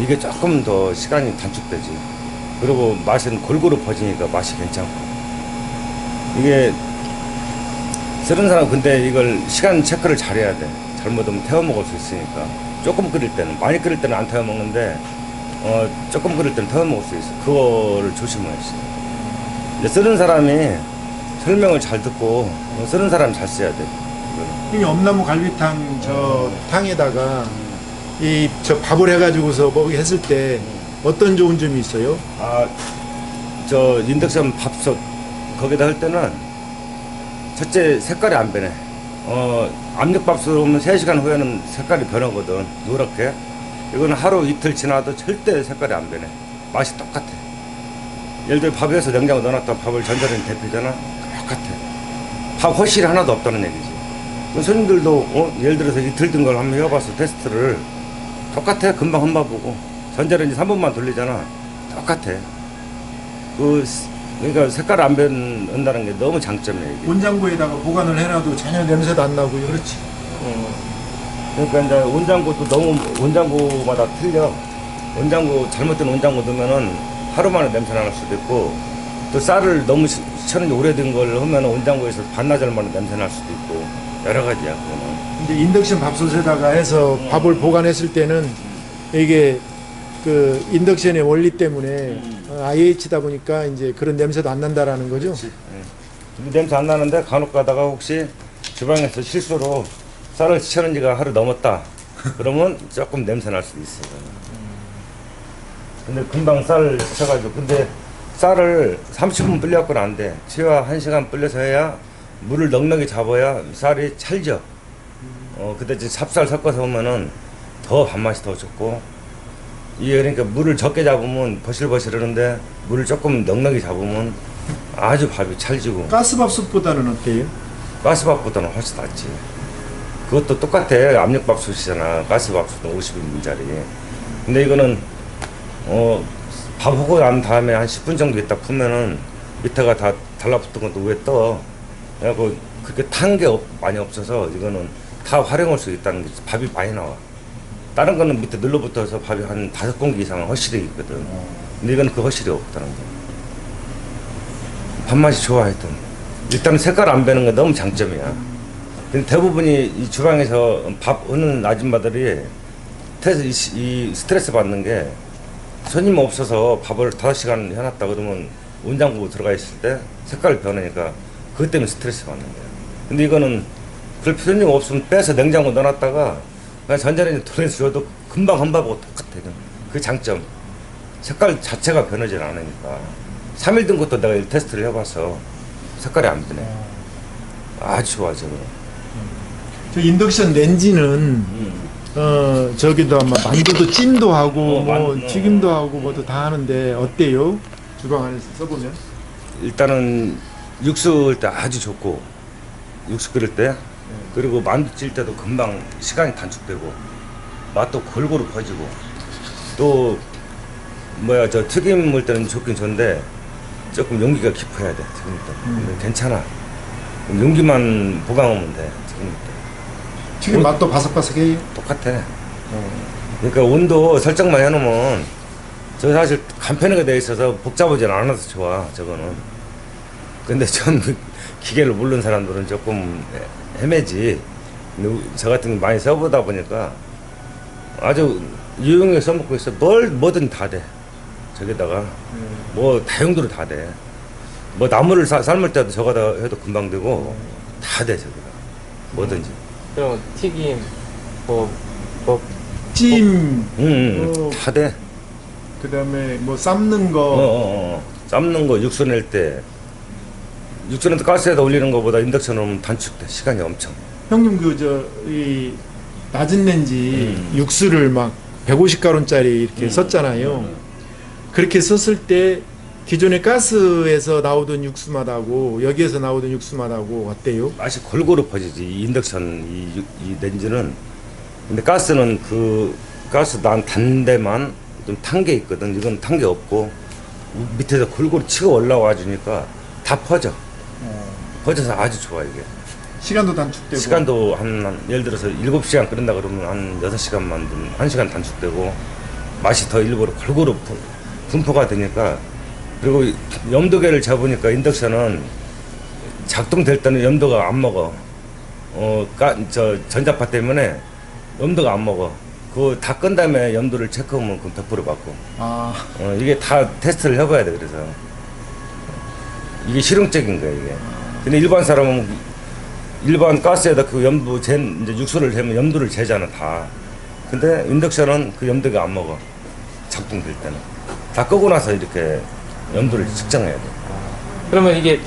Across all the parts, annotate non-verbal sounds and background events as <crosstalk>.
이게 조금 더 시간이 단축되지. 그리고 맛은 골고루 퍼지니까 맛이 괜찮고. 이게 쓰는 사람 근데 이걸 시간 체크를 잘해야 돼. 잘못하면 태워 먹을 수 있으니까. 조금 끓일 때는 많이 끓일 때는 안 태워 먹는데 어 조금 끓일 때는 태워 먹을 수 있어. 그거를 조심해야지. 이제 쓰는 사람이 설명을 잘 듣고 어, 쓰는 사람이 잘 써야 돼. 이거는. 이 엄나무 갈비탕 저 탕에다가 이 저 밥을 해가지고서 먹이 했을 때 어떤 좋은 점이 있어요? 아, 저 인덕션 밥솥 거기다 할 때는 첫째 색깔이 안 변해. 어, 압력밥솥 오면 3시간 후에는 색깔이 변하거든. 노랗게. 이거는 하루 이틀 지나도 절대 색깔이 안 변해. 맛이 똑같아. 예를 들어 밥에서 냉장고 넣어놨다 밥을 전자레인지 데피잖아. 똑같아. 밥 허실이 하나도 없다는 얘기지. 그 손님들도 어? 예를 들어서 이틀 든 걸 한번 해봐서 테스트를 똑같아. 금방 험바보고. 전자레인지 3분만 돌리잖아. 똑같아. 그, 스- 그러니까 색깔 안 변한다는 게 너무 장점이에요. 이게. 온장고에다가 보관을 해놔도 전혀 냄새도 안 나고요. 그렇지. 그러니까 이제 온장고도 너무 온장고마다 틀려. 온장고 잘못된 온장고 넣으면은 하루 만에 냄새 나는 수도 있고 또 쌀을 너무 시- 시천이 오래된 걸 하면 온장고에서 반나절 만에 냄새 날 수도 있고 여러 가지야 그거는. 이제 인덕션 밥솥에다가 해서 밥을 보관했을 때는 이게 그 인덕션의 원리 때문에 어, IH다 보니까 이제 그런 냄새도 안 난다라는 거죠. 근데 냄새 안 나는데 간혹 가다가 혹시 주방에서 실수로 쌀을 치는 지가 하루 넘었다. 그러면 조금 냄새 날 수도 있어요. 근데 금방 쌀 치셔가지고 근데 쌀을 30분 불려갖고는 안 돼. 치와 1시간 불려서 해야 물을 넉넉히 잡아야 쌀이 찰져. 어, 그때 이제 찹쌀 섞어서 오면은 더 밥맛이 더 좋고 이게 그러니까 물을 적게 잡으면 버실버실 하는데 물을 조금 넉넉히 잡으면 아주 밥이 찰지고 가스밥솥보다는 어때요? 가스밥보다는 훨씬 낫지. 그것도 똑같아. 압력밥솥이잖아. 가스밥솥은 50인분짜리. 근데 이거는 어, 밥 하고 난 다음에 한 10분 정도 있다 풀면은 밑에가 다 달라붙은 것도 위에 떠. 그래갖고 그렇게 탄 게 많이 없어서 이거는 다 활용할 수 있다는 게 밥이 많이 나와. 다른 거는 밑에 눌러붙어서 밥이 한 다섯 공기 이상은 허실이 있거든. 근데 이거는 그 허실이 없다는 거. 밥맛이 좋아 하여튼. 일단 색깔 안 배는 게 너무 장점이야. 근데 대부분이 이 주방에서 밥 하는 아줌마들이 스트레스, 이 시- 이 스트레스 받는 게 손님 없어서 밥을 다섯 시간 해놨다 그러면 온장고 들어가 있을 때 색깔이 변하니까 그것 때문에 스트레스 받는 거야. 근데 이거는 그럴 손님 없으면 빼서 냉장고 넣어놨다가 전자레인지 돌려서 줘도 금방 한밥하고 똑같아. 그냥. 그 장점. 색깔 자체가 변하지 않으니까. 3일 든 것도 내가 테스트를 해봐서 색깔이 안 변해. 아주 좋아, 저거. 저 인덕션 렌지는 음. 어 저기도 아마 만두도 찜도 하고 어, 뭐 만- 어. 튀김도 하고 뭐도 다 하는데 어때요? 주방 안에서 써보면 일단은 육수 할때 아주 좋고 육수 끓일 때 그리고 만두 찔 때도 금방 시간이 단축되고 맛도 골고루 퍼지고 또 뭐야 저 튀김 물 때는 좋긴 좋은데 조금 용기가 깊어야 돼 튀김 때 근데 괜찮아. 용기만 보강하면 돼 튀김 때 튀김 맛도 바삭바삭해요. 똑같아. 그러니까 온도 설정만 해놓으면 저 사실 간편하게 돼 있어서 복잡하진 않아서 좋아 저거는 근데 전 기계를 모르는 사람들은 조금 헤매지. 저 같은 거 많이 써보다 보니까 아주 유용하게 써먹고 있어. 뭘 뭐든 다 돼. 저기다가 뭐 다용도로 다 돼 뭐 나무를 사- 삶을 때도 저거다 해도 금방 되고 다돼 저기다. 뭐든지. 그럼 튀김 뭐, 뭐 찜. 응, 응, 어. 다 돼. 그 다음에 뭐 삶는 어, 거 어, 어. 삶는 거 육수 낼 때 육수는 가스에다 올리는 것보다 인덕션 하면 단축돼 시간이 엄청. 형님 그 저 이 낮은 렌지 음. 육수를 막 150가론짜리 이렇게 썼잖아요. 그렇게 썼을 때 기존의 가스에서 나오던 육수맛하고 여기에서 나오던 육수맛하고 어때요? 맛이 골고루 퍼지지 이 인덕션 이, 유- 이 렌즈는 근데 가스는 그 가스 난 단데만 좀 탄 게 있거든 이건 탄 게 없고 우- 밑에서 골고루 치고 올라와 주니까 다 퍼져 퍼져서 아주 좋아 이게 시간도 단축되고 시간도 한, 한 예를 들어서 7시간 끓인다 그러면 한 6시간만 좀 1시간 단축되고 맛이 더 일부러 골고루 분- 분포가 되니까 그리고 염도계를 잡으니까 인덕션은 작동될 때는 염도가 안 먹어. 어, 까, 저 전자파 때문에 염도가 안 먹어. 그거 다끈 다음에 염도를 체크하면 그럼 100% 받고. 아, 어, 이게 다 테스트를 해봐야 돼, 그래서. 이게 실용적인 거야, 이게. 근데 일반 사람은 일반 가스에다 그 염도 재, 이제 육수를 재면 염도를 재잖아, 다. 근데 인덕션은 그 염도가 안 먹어. 작동될 때는. 다 끄고 나서 이렇게 염도를 측정해야 돼. 그러면 이게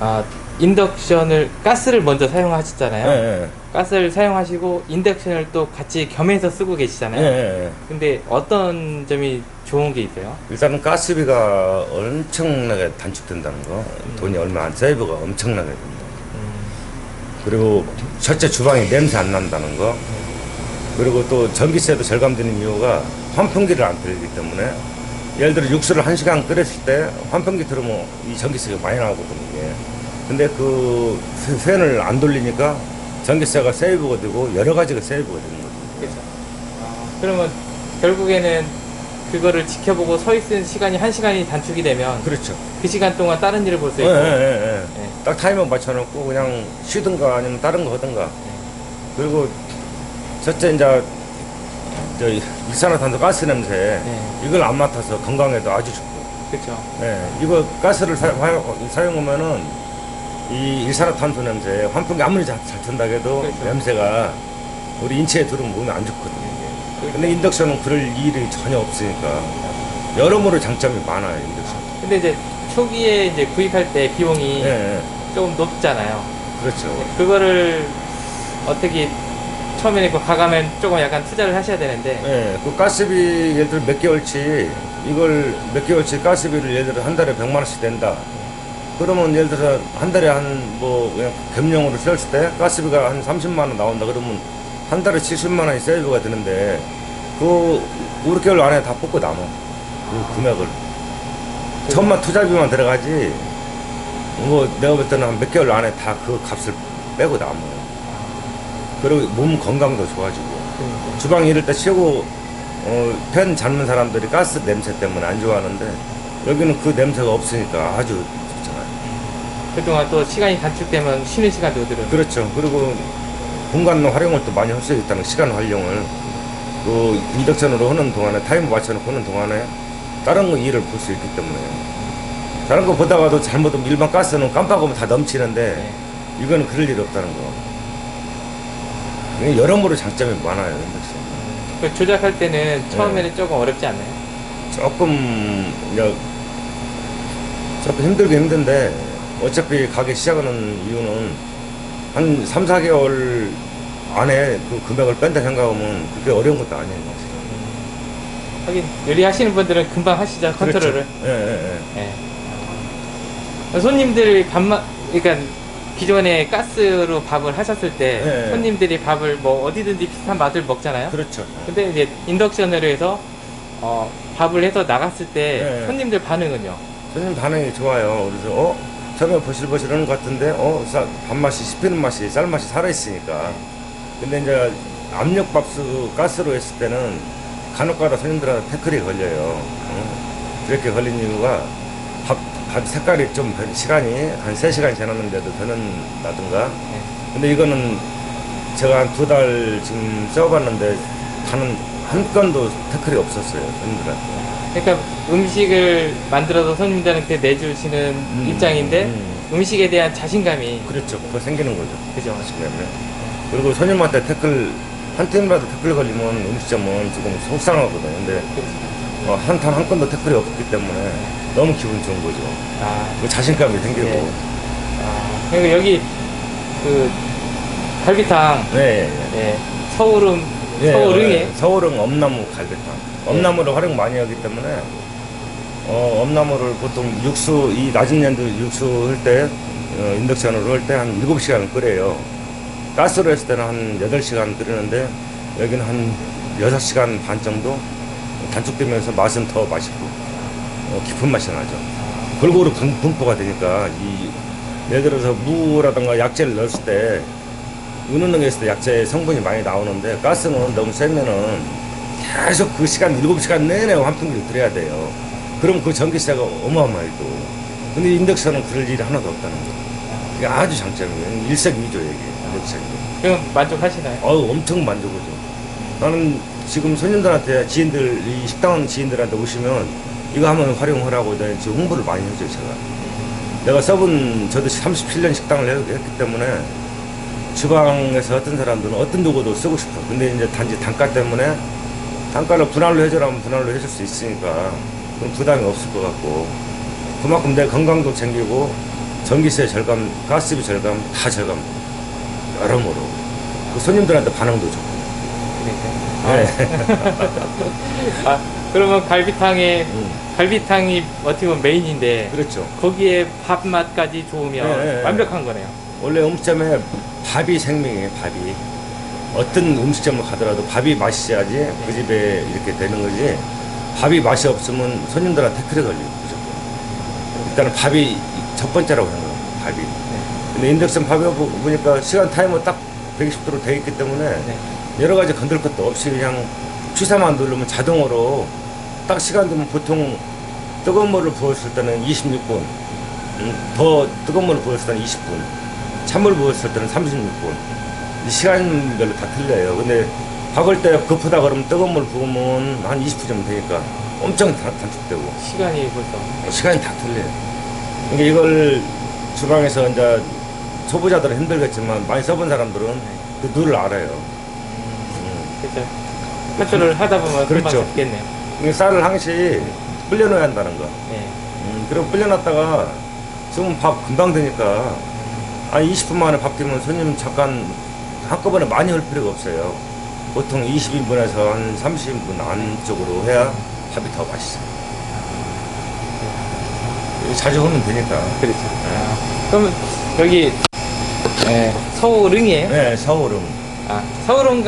아, 인덕션을 가스를 먼저 사용하셨잖아요. 예, 예, 가스를 사용하시고 인덕션을 또 같이 겸해서 쓰고 예, 계시잖아요. 예, 예. 근데 어떤 점이 좋은 게 있어요? 일단은 가스비가 엄청나게 단축된다는 거. 돈이 얼마 안 세이브가 엄청나게 된다. 그리고 첫째 주방이 냄새 안 난다는 거. 그리고 또 전기세도 절감되는 이유가 환풍기를 안 틀기 때문에 예를 들어 육수를 한 시간 끓였을 때 환풍기 틀으면 이 전기세가 많이 나거든요. 이게. 근데 그 팬- 팬을 안 돌리니까 전기세가 세이브가 되고 여러 가지가 세이브가 되는 거죠. 그렇죠. 그러면 결국에는 그거를 지켜보고 서 있는 시간이 한 시간이 단축이 되면 그렇죠. 그 시간 동안 다른 일을 볼 수 예, 있고 예, 예, 예. 예. 딱 타이머 맞춰놓고 그냥 쉬든가 아니면 다른 거 하든가. 그리고 첫째 이제 저 일산화탄소 가스 냄새 네. 이걸 안 맡아서 건강에도 아주 좋고. 그렇죠. 예, 이거 가스를 사, 용 사용하면은 이 일산화탄소 냄새 환풍기 아무리 잘, 잘 튼다 해도 그렇죠. 냄새가 우리 인체에 들으면 몸에 안 좋거든요. 근데 인덕션은 그럴 일이 전혀 없으니까 여러모로 장점이 많아요 인덕션. 근데 이제 초기에 이제 구입할 때 비용이 예, 예. 조금 높잖아요. 그렇죠. 그거를 어떻게 처음에는 그 가가면 조금 약간 투자를 하셔야 되는데 예, 그 가스비 예를 들어 몇 개월치 이걸 몇 개월치 가스비를 예를 들어 한 달에 100만 원씩 낸다. 그러면 예를 들어 한 달에 한 뭐 그냥 gem용으로 썼을 때 가스비가 한 30만 원 나온다 그러면 한 달에 70만 원이 세이브가 되는데 그 5개월 안에 다 뽑고 남아. 그 금액을. 천만 투자비만 들어가지 뭐 내가 볼 때는 한 몇 개월 안에 다 그 값을 빼고 남아요. 그리고 몸 건강도 좋아지고. 주방 이럴 때 최고 어, 팬 잡는 사람들이 가스 냄새 때문에 안 좋아하는데 여기는 그 냄새가 없으니까 아주 좋잖아요. 그동안 또 시간이 단축되면 쉬는 시간도 늘어요. 그렇죠. 그리고 공간 활용을 또 많이 할 수 있다는 시간 활용을 그 인덕션으로 하는 동안에 타이머 맞춰놓고 하는 동안에 다른 거 일을 볼 수 있기 때문에 다른 거 보다가도 잘못하면 일반 가스는 깜빡하면 다 넘치는데 네. 이거는 그럴 일이 없다는 거. 여러모로 장점이 많아요 인덕션. 그 조작할 때는 네. 처음에는 조금 어렵지 않나요? 조금 이제 조금 힘들긴 힘든데 어차피 가게 시작하는 이유는 한 3, 4개월 안에 그 금액을 뺀다 생각하면 그게 어려운 것도 아니에요. 사실은. 하긴 요리하시는 분들은 금방 하시죠 컨트롤을. 그렇죠. 예, 예, 예. 예. 손님들이 밥만 그러니까 기존에 가스로 밥을 하셨을 때 네. 손님들이 밥을 뭐 어디든지 비슷한 맛을 먹잖아요. 그렇죠. 근데 이제 인덕션으로 해서 어, 밥을 해서 나갔을 때 네. 손님들 반응은요? 손님 반응이 좋아요. 그래서 어 처음에 버실버실하는 것 같은데 어 쌀- 밥맛이 씹히는 맛이 쌀맛이 살아있으니까. 근데 이제 압력밥수 가스로 했을 때는 간혹가다 손님들한테 태클이 걸려요. 어? 그렇게 걸린 이유가 밥, 밥 색깔이 좀 변- 시간이 한 3시간 지났는데도 변한다든가. 네. 근데 이거는 제가 한 두 달 지금 써봤는데 단은 한 건도 태클이 없었어요. 손님들한테. 그러니까 음식을 만들어서 손님들한테 내주시는 입장인데 음. 음. 식에 대한 자신감이 그렇죠. 그거 생기는 거죠. 그죠? 때문에. 그리고 손님한테 댓글 한 팀이라도 댓글 걸리면 음식점은 조금 속상하거든요. 근데 어, 한탄 한 건도 댓글이 없기 때문에 너무 기분 좋은 거죠. 아, 그 자신감이 생기고. 네. 아, 그리고 여기 그 갈비탕 네. 예, 예, 서울음 예. 서울응에 예, 서울은 엄나무 갈비탕. 엄나무를 활용 많이 하기 때문에 어, 엄나무를 보통 육수 이 낮은 연도 육수 할 때 어, 인덕션으로 할 때 한 7시간 끓여요. 가스로 했을 때는 한 8시간 끓이는데 여기는 한 6시간 반 정도 단축되면서 맛은 더 맛있고 어, 깊은 맛이 나죠. 골고루 분, 분포가 되니까 이 예를 들어서 무라든가 약재를 넣었을 때 때 약재 성분이 많이 나오는데 가스는 너무 세면은 계속 그 시간 7시간 내내 환풍기를 들여야 돼요. 그럼 그 전기세가 어마어마해도. 근데 인덕션은 그럴 일이 하나도 없다는 거. 이게 아주 장점이에요. 일석이조예요, 이게. 인덕션이. 그럼 만족하시나요? 어우, 엄청 만족하죠. 나는 지금 손님들한테 지인들, 이 식당 지인들한테 오시면 이거 한번 활용하라고 내가 지금 홍보를 많이 해줘요, 제가. 내가 써본, 저도 37년 식당을 해- 했기 때문에 주방에서 어떤 사람들은 어떤 도구도 쓰고 싶어. 근데 이제 단지 단가 때문에 단가를 분할로 해주라면 분할로 해줄 수 있으니까 그럼 부담이 없을 것 같고 그만큼 내 건강도 챙기고 전기세 절감, 가스비 절감, 다 절감. 여러모로. 그 손님들한테 반응도 좋고. 그러니까. <laughs> 아, 그러면 갈비탕에 음, 갈비탕이 어떻게 보면 메인인데 그렇죠. 거기에 밥 맛까지 좋으면 네, 네, 네. 완벽한 거네요. 원래 음식점에 밥이 생명이에요, 밥이. 어떤 음식점을 가더라도 밥이 맛있어야지 그 집에 이렇게 되는 거지. 밥이 맛이 없으면 손님들한테 태클이 걸리고, 무조건. 일단은 밥이 첫 번째라고 거예요, 밥이. 근데 인덕션 밥이 보- 보니까 시간 타이머 딱 120도로 돼 있기 때문에 네. 여러 가지 건들 것도 없이 그냥 취사만 누르면 자동으로 딱 시간 되면 보통 뜨거운 물을 부었을 때는 26분, 음, 더 뜨거운 물을 부었을 때는 20분, 찬물 부었을 때는 36분. 시간별로 다 틀려요. 근데 박을 때 급하다 그러면 뜨거운 물 부으면 한 20분 정도 되니까 엄청 단- 단축되고 시간이 벌써 시간이 다 틀려요. 그러니까 이걸 주방에서 이제 초보자들은 힘들겠지만 많이 써본 사람들은 그 룰을 알아요. 그렇죠. 한줄을 하다 보면 그렇죠. 잡겠네요. 이 쌀을 항시 불려놓아야 한다는 거. 네. 음, 그리고 불려놨다가 지금 밥 금방 되니까 아 20분 만에 밥 되면 손님 잠깐 한꺼번에 많이 할 필요가 없어요. 보통 20인분에서 한 30인분 안쪽으로 해야 밥이 더 맛있어요. 자주 하면 되니까. 그렇죠. 아, 그러면 여기 네, 서울응이에요? 네, 서울은 아, 서울응